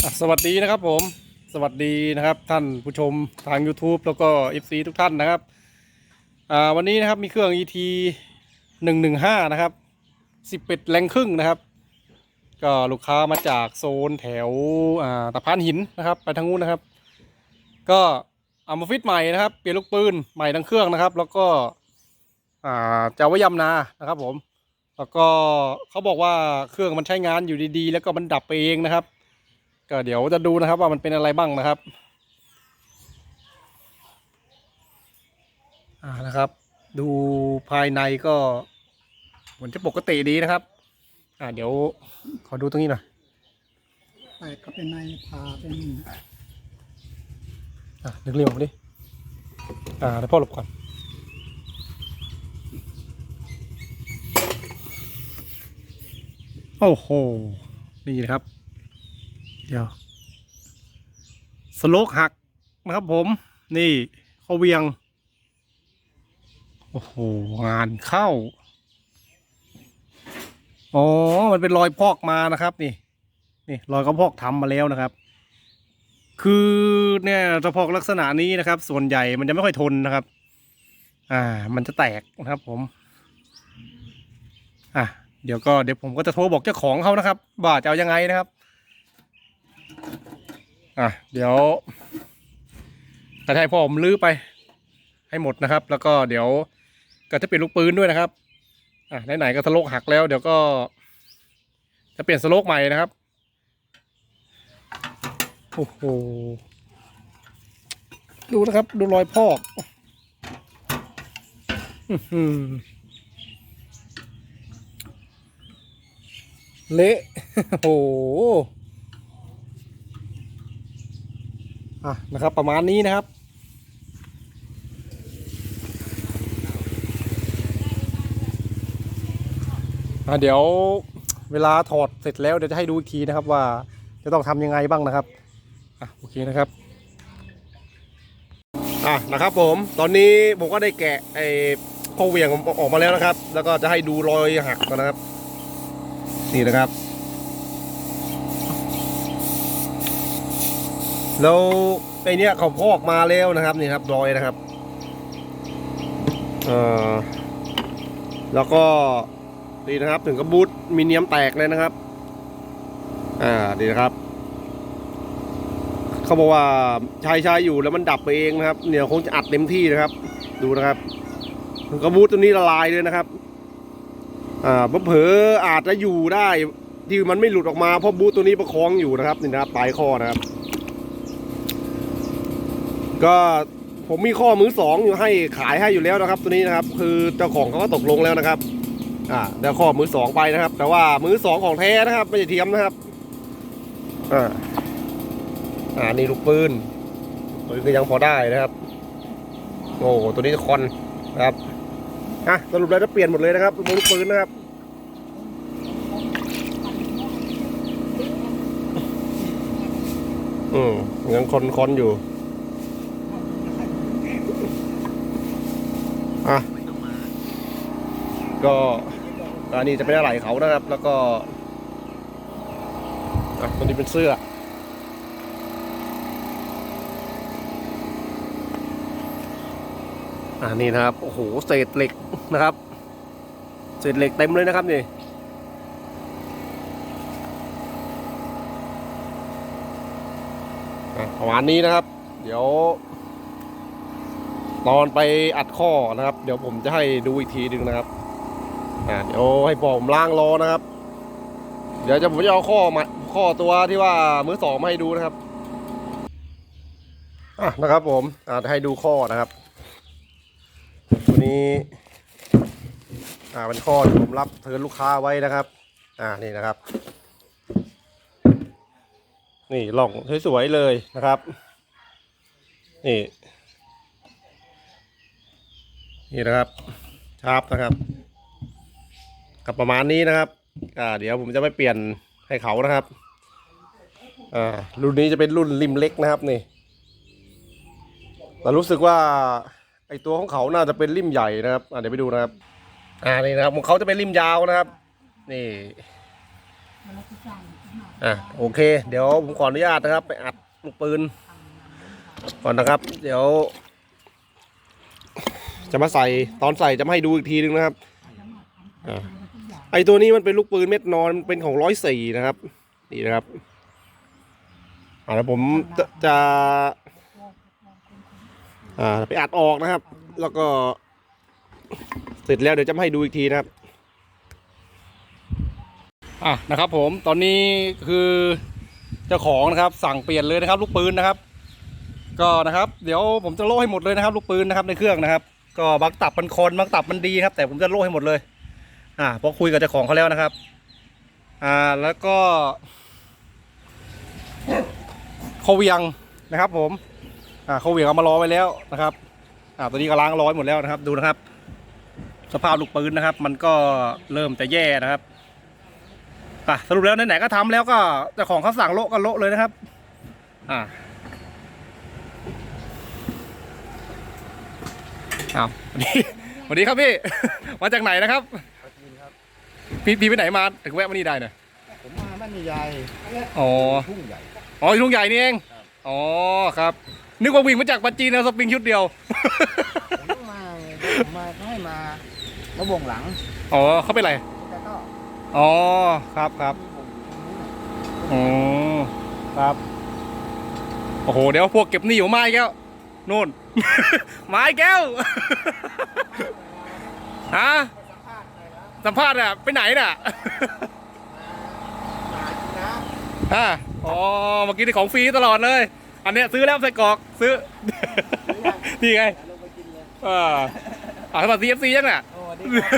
สวัสดีนะครับผมสวัสดีนะครับท่านผู้ชมทาง YouTube แล้วก็ FC ทุกท่านนะครับวันนี้นะครับมีเครื่อง ET 115 นะครับ 11 แรงครึ่งนะครับ ก็ลูกค้ามาจากโซนแถวตะพานหินนะครับ ไปทางนู้นนะครับ ก็เอามาฟิตใหม่นะครับ เปลี่ยนลูกปืนใหม่ทั้งเครื่องนะครับ แล้วก็จะเอาไว้ยำนานะครับผม แล้วก็เขาบอกว่าเครื่องมันใช้งานอยู่ดีๆ แล้วก็มันดับไปเองนะครับ ก็เดี๋ยวจะดูนะครับว่ามันเป็นอะไรบ้างนะครับอ่านะครับ ดูภายในก็เหมือนจะปกติดีนะครับ อ่าเดี๋ยวขอดูตรงนี้หน่อยแตกก็เป็นในผ่าเป็นอะนึกเร็วดิอ่าเดี๋ยวพ่อหลบก่อนโอ้โห นี่นะครับ เดี๋ยว สโลกหักนะครับผม นี่เขาเวียง โอ้โห งานเข้า อ๋อ มันเป็นรอยพอกมานะครับ นี่ นี่รอยกระพอกทำมาแล้วนะครับ คือเนี่ยกระพอกลักษณะนี้นะครับ ส่วนใหญ่มันจะไม่ค่อยทนนะครับ อ่า มันจะแตกนะครับผม อะเดี๋ยวก็เดี๋ยวผมก็จะโทรบอกเจ้าของเขานะครับว่าจะเอายังไงนะครับ อะเดี๋ยวจะให้พ่อผมลื้อไป ให้หมดนะครับ แล้วก็เดี๋ยวก็จะเปลี่ยนลูกปืนด้วยนะครับอะไหนๆก็สโลกหักแล้ว เดี๋ยวก็ จะเปลี่ยนสโลกใหม่นะครับโอ้โหดูนะครับ ดูรอยพอกเละโอ้โห อะนะครับประมาณนี้นะครับ อะเดี๋ยวเวลาถอดเสร็จแล้วเดี๋ยวจะให้ดูอีกทีนะครับว่าจะต้องทำยังไงบ้างนะครับอะโอเคนะครับอะนะครับผมตอนนี้ผมก็ได้แกะไอ้ข้อเวียงออกมาแล้วนะครับ แล้วก็จะให้ดูรอยหักก่อนนะครับ นี่นะครับ แล้วไอเนี้ยเขาพอกมาแล้วนะครับนี่ครับรอยนะครับเอ่อแล้วก็นี่นะครับถึงกระบูทมีเนียมแตกเลยนะครับ อ่าดีนะครับเขาบอกว่าใช้ใช้อยู่แล้วมันดับไปเองนะครับเนี่ยคงจะอัดเต็มที่นะครับ ดูนะครับถึงกระบูทตัวนี้ละลายเลยนะครับ อ่าเผลออาจจะอยู่ได้ที่มันไม่หลุดออกมาเพราะบูทตัวนี้ประคองอยู่นะครับนี่นะครับปลายข้อนะครับ ก็ผมมีข้อมือสองอยู่ให้ขายให้อยู่แล้วนะครับ ตัวนี้นะครับ คือเจ้าของเขาก็ตกลงแล้วนะครับ อ่าเดี๋ยวข้อมือสองไปนะครับ แต่ว่ามือสองของแท้นะครับ ไม่ใช่เทียมนะครับ อ่าอ่านี่ลูกปืนปืนก็ยังพอได้นะครับ โอ้ตัวนี้คอนนะครับอะสรุปแล้วจะเปลี่ยนหมดเลยนะครับลูกปืนนะครับอืมยังคอนคอนอยู่ อะ ก็อันนี้จะเป็นอะไรเขานะครับ แล้วก็อะตัวนี้เป็นเสื้ออ่านี่นะครับ โอ้โห เศษเหล็กนะครับ เศษเหล็กเต็มเลยนะครับนี่อะประมาณนี้นะครับ เดี๋ยว ตอนไปอัดข้อนะครับ เดี๋ยวผมจะให้ดูอีกทีหนึ่งนะครับ เดี๋ยวให้พอผมล้างล้อนะครับ เดี๋ยวจะผมจะเอาข้อมาข้อตัวที่ว่ามือสองมาให้ดูนะครับอะนะครับผมอ่าให้ดูข้อนะครับตัวนี้อ่าเป็นข้อที่ผมรับเทินลูกค้าไว้นะครับ อ่านี่นะครับ นี่ล่องสวยๆเลยนะครับ นี่ นี่นะครับชาร์ปนะครับ กับประมาณนี้นะครับอ่าเดี๋ยวผมจะไปเปลี่ยนให้เขานะครับอ่ารุ่นนี้จะเป็นรุ่นริมเล็กนะครับนี่แต่รู้สึกว่าไอตัวของเขาน่าจะเป็นริมใหญ่นะครับอ่าเดี๋ยวไปดูนะครับอ่านี่นะครับของเขาจะเป็นริมยาวนะครับ นี่มันก็สั่าอะโอเค เดี๋ยวผมขออนุญาตนะครับ ไปอัดลูกปืน ก่อนนะครับ เดี๋ยว จะมาใส่ตอนใส่จะมาให้ดูอีกทีนึงนะครับอะ ไอตัวนี้มันเป็นลูกปืนเม็ดนอนเป็นของร้อยสี่นะครับ นี่นะครับอ่าแล้วผมจะจะอ่าไปอัดออกนะครับ แล้วก็เสร็จแล้วเดี๋ยวจะให้ดูอีกทีนะครับอะนะครับ ผมตอนนี้คือเจ้าของนะครับ สั่งเปลี่ยนเลยนะครับ ลูกปืนนะครับ ก็นะครับ เดี๋ยวผมจะโล่ให้หมดเลยนะครับ ลูกปืนนะครับในเครื่องนะครับ ก็บางตับมันคอนบางตับมันดีครับ แต่ผมจะโล่ให้หมดเลย อ่าพราะคุยกับเจ้าของเขาแล้วนะครับ อ่าแล้วก็โคเวียงนะครับผมอ่าโคเวียงเอามารอไว้แล้วนะครับอ่าตัวนี้ก็ล้างร้อยหมดแล้วนะครับ ดูนะครับ สภาพลูกปืนนะครับ มันก็เริ่มจะแย่นะครับอะสรุปแล้วไหนๆก็ทำแล้วก็เจ้าของเขาสั่งโละก็โละเลยนะครับ อ่าอ้าวสวัสดีสวัสดีครับพี่ มาจากไหนนะครับ พี่พี่ไปไหนมาถึงแวะมานี่ได้เนี่ยผมมาบ้านใหญ่อ๋อทุ่งใหญ่อ๋ออยู่ทุ่งใหญ่นี่เองอ๋อครับนึกว่าวิ่งมาจากปัจจีนเอาสปริงชุดเดียวผมต้องมาไงผมมาเขาให้มาระวงหลังอ๋อเขาเป็นไรแล้วก็อ๋อครับครับอ๋อครับโอ้โหเดี๋ยวพวกเก็บหนี้อยู่ไม้แก้วนู่นไม้แก้วฮะ สัมภาษณ์อะไปไหนน่ะฮะอ๋อ เมื่อกี้ได้ของฟรีตลอดเลย อันเนี้ยซื้อแล้วใส่กรอก ซื้อ นี่ไงลงไปกินเลยอ่าอ่าสมัคร CFC ยังน่ะโอ้ดีครับ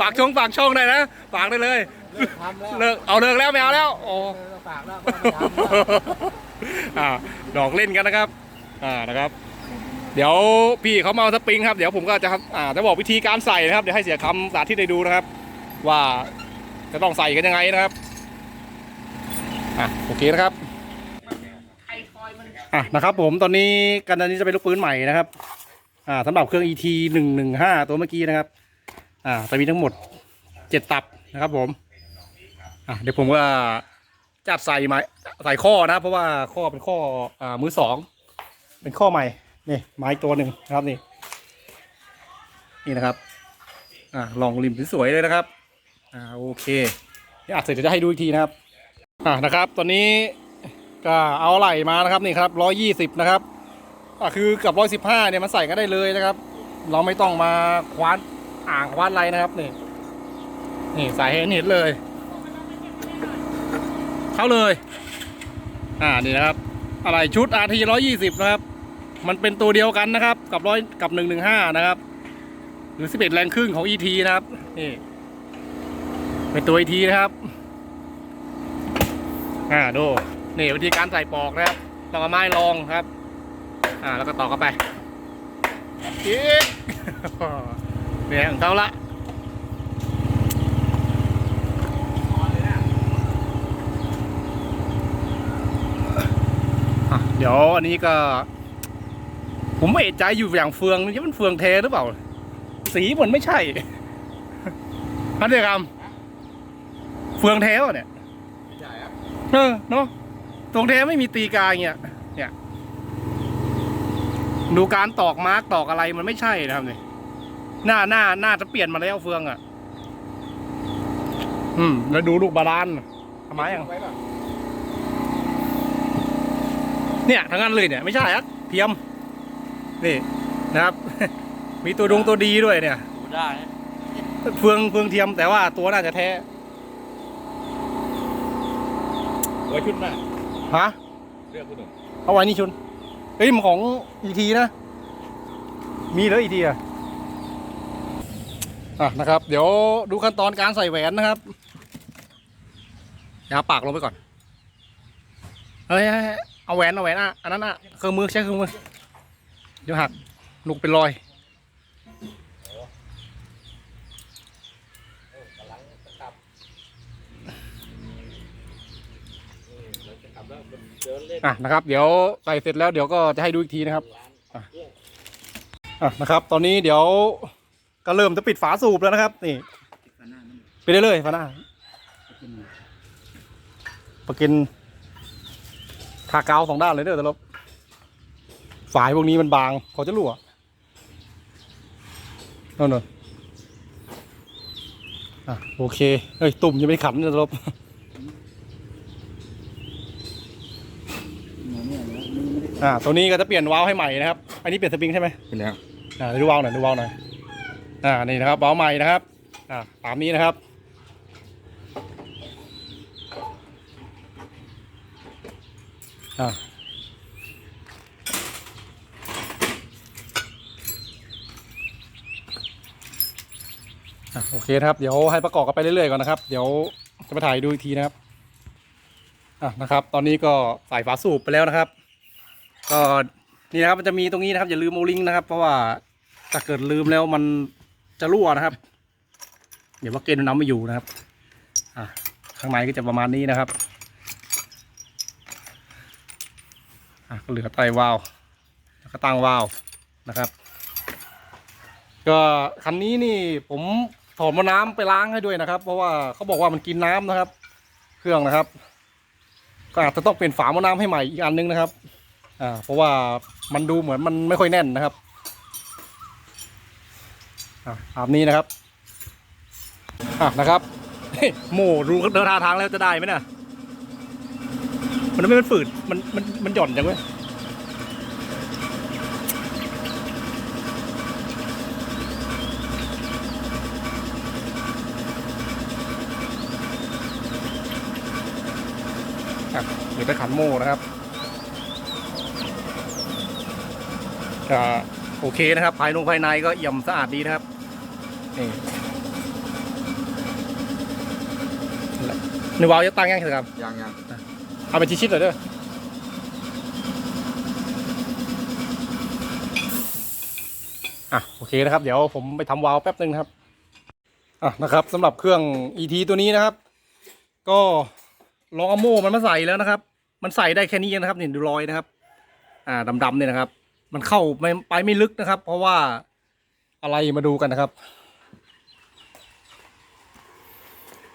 ฝากช่องฝากช่องได้นะ ฝากได้เลย เลิกทำแล้วเลิกเอาเลิกแล้วไม่เอาแล้วโอ้เออฝากแล้วก็ไม่ทำแล้วอ่าดอกเล่นกันนะครับ อ่านะครับ เดี๋ยวพี่เขามาเอาสปริงครับเดี๋ยวผมก็จะอ่าจะบอกวิธีการใส่นะครับเดี๋ยวให้เสียคำสาธิตให้ดูนะครับ ว่าจะต้องใส่กันยังไงนะครับอะโอเคนะครับอะนะครับ ผมตอนนี้กันอันนี้จะเป็นลูกปืนใหม่นะครับอ่าสำหรับเครื่อง ET หนึ่งหนึ่งห้าตัวเมื่อกี้นะครับอ่าจะมีทั้งหมดเจ็ดตับนะครับ ผมอะเดี๋ยวผมก็จัดใส่ไม้ใส่ข้อนะ เพราะว่าข้อเป็นข้ออ่ามือสองเป็นข้อใหม่ นี่ไม้ตัวหนึ่งนะครับนี่ นี่นะครับอ่าลองริมสวยๆเลยนะครับอ่าโอเคเดี๋ยวอัดเสร็จเดี๋ยวจะให้ดูอีกทีนะครับอ่านะครับ ตอนนี้ก็เอาไหล่มานะครับนี่ครับร้อยยี่สิบนะครับอ่าคือกับร้อยสิบห้าเนี่ยมันใส่กันได้เลยนะครับ เราไม่ต้องมาคว้านอ่างคว้านอะไรนะครับนี่นี่ใส่ให้เห็นเลย เข้าเลย อ่านี่นะครับ อะไรชุด RT 120นะครับ มันเป็นตัวเดียวกันนะครับ กับร้อยกับ115นะครับ หรือ11แรงครึ่งของ ET นะครับนี่เป็นตัว ET นะครับอ่าดูนี่วิธีการใส่ปอกนะครับต้องเอาไม้รองครับ อ่าแล้วก็ต่อเข้าไปอีกเนี่ยของเขาละอะเดี๋ยวอันนี้ก็ ผมเอะใจอยู่อย่างเฟืองนี่มันเฟืองเทหรือเปล่า สีเหมือนไม่ใช่พันเดียกรรมเฟืองเทวะเนี่ยใหญ่ครับเออเนาะตรงเทไม่มีตีกาอย่างเงี้ย เนี่ย ดูการตอกมาร์กตอกอะไรมันไม่ใช่นะครับเนี่ยหน้าหน้าหน้าจะเปลี่ยนมาแล้วเฟืองอะ อืม แล้วดูลูกบาลานซ์ทำไมอะไว้ป่ะเนี่ยทั้งนั้นเลยเนี่ย ไม่ใช่ครับเทียม นี่นะครับ มีตัวดงตัวดีด้วยเนี่ยดูได้เฟืองเฟืองเทียมแต่ว่าตัวน่าจะแท้ไว้ชุดหน้าฮะเรื่องคุณหนุ่มเอาไว้นี่ชุนเอ้ยมันของอีทีนะ มีเลยอีทีอะอะนะครับ เดี๋ยวดูขั้นตอนการใส่แหวนนะครับอย่าเอาปากลงไปก่อนเฮ้ยเฮ้ยเฮ้ยเอาแหวนเอาแหวนอะอันนั้นอะเครื่องมือใช้เครื่องมือ เดี๋ยวหักลูกเป็นรอยอะนะครับ เดี๋ยวใส่เสร็จแล้วเดี๋ยวก็จะให้ดูอีกทีนะครับอะอะนะครับ ตอนนี้เดี๋ยวก็เริ่มจะปิดฝาสูบแล้วนะครับ นี่ปิดได้เลยฝาหน้าประกินทากาวสองด้านเลยเด้อแต่ลบ ฝายพวกนี้มันบางเขาจะรั่วนั่นน่ะอะโอเคเอ้ยตุ่มยังไม่ขันเลยแต่ลบอ่าตัวนี้ก็จะเปลี่ยนวาล์วให้ใหม่นะครับ อันนี้เปลี่ยนสปริงใช่ไหมเป็นแล้วอ่าเดี๋ยวดูวาล์วหน่อยดูวาล์วหน่อยอ่านี่นะครับวาล์วใหม่นะครับอ่าตามนี้นะครับอ่า อะโอเคนะครับ เดี๋ยวให้ประกอบกันไปเรื่อยๆก่อนนะครับ เดี๋ยวจะมาถ่ายดูอีกทีนะครับอะนะครับ ตอนนี้ก็ใส่ฝาสูบไปแล้วนะครับ ก็นี่นะครับมันจะมีตรงนี้นะครับอย่าลืมโมลิงนะครับ เพราะว่าถ้าเกิดลืมแล้วมันจะรั่วนะครับ เดี๋ยวว่าเกณฑ์นน้ำไม่อยู่นะครับอะข้างในก็จะประมาณนี้นะครับอะก็เหลือไตวาล์วแล้วก็ตั้งวาล์วนะครับ ก็คันนี้นี่ผม ถอดมาน้ำไปล้างให้ด้วยนะครับ เพราะว่าเขาบอกว่ามันกินน้ำนะครับ เครื่องนะครับ ก็อาจจะต้องเปลี่ยนฝาหม้อน้ำให้ใหม่อีกอันนึงนะครับ อ่า เพราะว่ามันดูเหมือนมันไม่ค่อยแน่นนะครับอ่าตามนี้นะครับอะนะครับโมรู้เดินทางทางแล้วจะได้ไหมเนี่ยมันไม่มันฝืดมันมันมันหย่อนจังเว้ย อะเดี๋ยวไปขันโม่นะครับก็โอเคนะครับ ภายนงภายในก็เอี่ยมสะอาดดีนะครับนี่ในวาล์วจะตั้งยังไงครับยังยังเอาไปชิดๆหน่อยเด้ออะโอเคนะครับ เดี๋ยวผมไปทำวาล์วแป๊บนึงนะครับอะนะครับสำหรับเครื่อง ET ตัวนี้นะครับ ก็ ลองเอาโม่มันมาใส่แล้วนะครับ มันใส่ได้แค่นี้เองนะครับนี่ดูรอยนะครับ อ่าดำๆเนี่ยนะครับ มันเข้าไม่ไปไม่ลึกนะครับ เพราะว่าอะไรมาดูกันนะครับ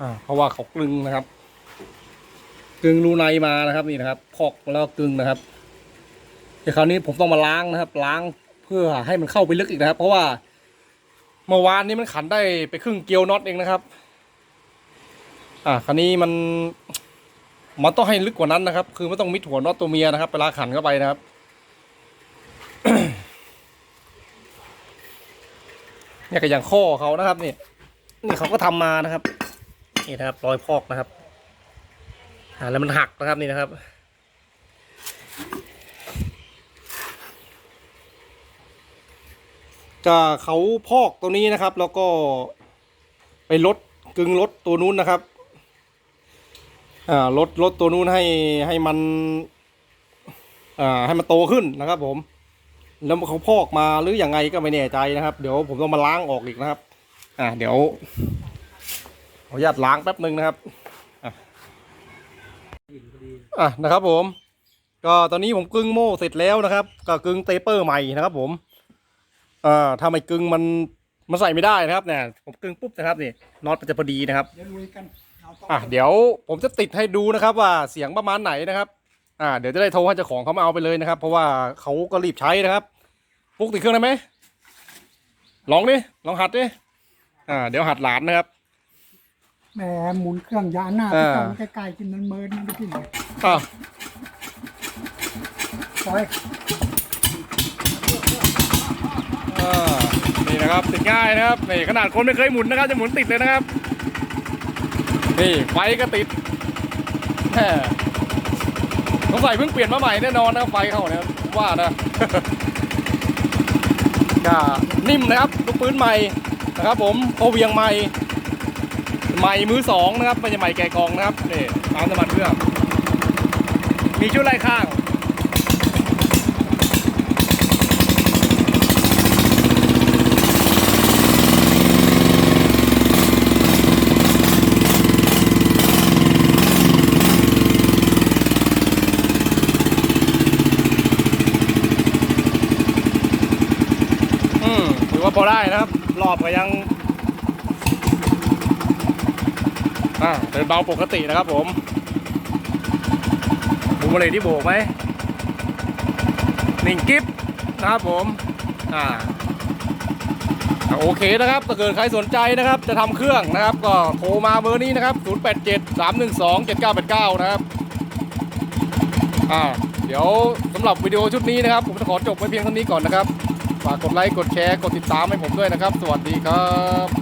อ่า เพราะว่าเขากลึงนะครับกึงรูในมานะครับนี่นะครับพอกแล้วก็กึงนะครับแต่คราวนี้ผมต้องมาล้างนะครับ ล้างเพื่อให้มันเข้าไปลึกอีกนะครับ เพราะว่าเมื่อวานนี้มันขันได้ไปครึ่งเกลียวน็อตเองนะครับ อ่าคราวนี้มัน มันต้องให้ลึกกว่านั้นนะครับ คือไม่ต้องมิดหัวน็อตตัวเมียนะครับเวลาขันเข้าไปนะครับเนี่ยก็อย่างข้อเขานะครับนี่นี่เขาก็ทำมานะครับ นี่นะครับ รอยพอกนะครับอ่าแล้วมันหักนะครับนี่นะครับก็เขาพอกตัวนี้นะครับ แล้วก็ไปลดกึ่งลดตัวนู้นนะครับ ลดลดตัวนู้นให้ให้มันอ่าให้มันโตขึ้นนะครับ ผม แล้วเขาพอกมาหรืออยังไงก็ไม่แน่ใจนะครับ เดี๋ยวผมต้องมาล้างออกอีกนะครับ อ่าเดี๋ยวขออนุญาตล้างแป๊บหนึ่งนะครับอะนะครับผม ก็ตอนนี้ผมกึ่งโม่เสร็จแล้วนะครับ ก็กึ่งเตเปอร์ใหม่นะครับ ผมอ่าถ้าไม่กึ่งมันมันใส่ไม่ได้นะครับเนี่ยผมกึ่งปุ๊บนะครับนี่น็อตมันจะพอดีนะครับเดี๋ยวลุยกัน องอะเดี๋ยวผมจะติดให้ดูนะครับว่าเสียงประมาณไหนนะครับ อ่า เดี๋ยวจะได้โทรให้เจ้าของเขามาเอาไปเลยนะครับ เพราะว่าเขาก็รีบใช้นะครับปุ๊กติดเครื่องได้ไหมลองดิลองหัดดิอ่า เดี๋ยวหัดหลานนะครับแหมหมุนเครื่องยาหน้าอ่าที่ต้องใกล้ๆกินมันเมินมันไปกินเลยอ่าซอยอ่านี่นะครับติดง่ายนะครับนี่ขนาดคนไม่เคยหมุนนะครับจะหมุนติดเลยนะครับ นี่ไฟก็ติดแหมสงสัยเพิ่งเปลี่ยนมาใหม่แน่นอนนะไฟเข้าเนี่ยว่านะก็นิ่มนะครับลูกปืนใหม่นะครับ ผมโอเวียงใหม่ใหม่มือสองนะครับไม่ใช่ใหม่แกะกองนะครับนี่ตามน้ำมันเครื่องมีชุดไล่ข้าง พอได้นะครับ รอบก็ยังอ่าเดินเบาปกตินะครับผมมาเลที่โบกไหมนิ่งกิฟนะครับผม อ่าโอเคนะครับถ้าเกิดใครสนใจนะครับ จะทำเครื่องนะครับ ก็โทรมาเบอร์นี้นะครับ 087 312 7989 นะครับ อ่า เดี๋ยวสำหรับวิดีโอชุดนี้นะครับ ผมจะขอจบไว้เพียงเท่านี้ก่อนนะครับ ฝากกดไลค์ กดแชร์ กดติดตามให้ผมด้วยนะครับ สวัสดีครับ